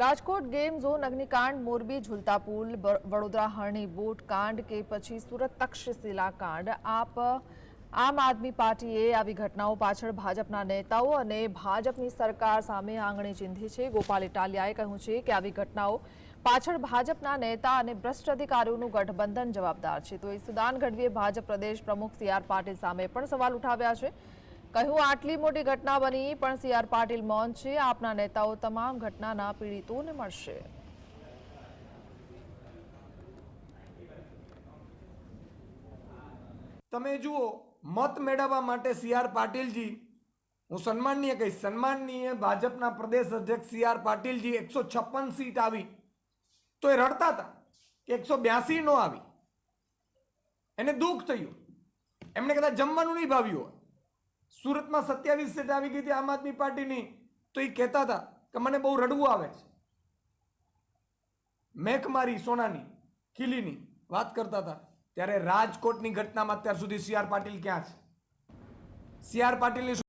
Rajkot game zone અગ્નિકાંડ, મોરબી ઝુલતા પુલ વડોદરા, હરણી, બોટ કાંડ કે પછી સુરત તક્ષશિલા કાંડ. આપ, આમ આદમી પાર્ટીએ આવી ઘટનાઓ પાછળ ભાજપના નેતાઓ અને ભાજપની સરકાર સામે આંગણી ચીંધી છે. ગોપાલ ઇટાલિયાએ કહ્યું છે કે આવી ઘટનાઓ પાછળ ભાજપના નેતા અને ભ્રષ્ટ અધિકારીઓનું ગઠબંધન જવાબદાર છે. તો ઈસુદાન ગઢવીએ ભાજપ પ્રદેશ પ્રમુખ સી આર પાટીલ સામે પણ સવાલ ઉઠાવ્યા છે. કહ્યું, આટલી મોટી ઘટના બની, પણ સી આર પાટીલ મૌન છે. આપના નેતાઓ તમામ ઘટનાના પીડિતોને મળશે. તમે જુઓ, મત મેળવવા માટે સી આર પાટીલજી, હું સન્માનનીય કહીશ, સન્માનનીય ભાજપના પ્રદેશ અધ્યક્ષ સી આર પાટીલજી એકસો છપ્પન સીટ આવી. તો એ રડતા હતા કે એકસો બ્યાસી નો આવી. એને દુઃખ થયું. એમણે કદાચ જમવાનું નહીં ભાવ્યું હોય. સુરતમાં સત્યાવીસ સીટ આવી ગઈ હતી આમ આદમી પાર્ટીની, તો એ કહેતા હતા કે મને બહુ રડવું આવે છે. મેઘ મારી સોનાની કિલીની વાત કરતા હતા. ત્યારે રાજકોટની ઘટનામાં અત્યાર સુધી સી આર પાટીલ ક્યાં છે? સી આર પાટીલની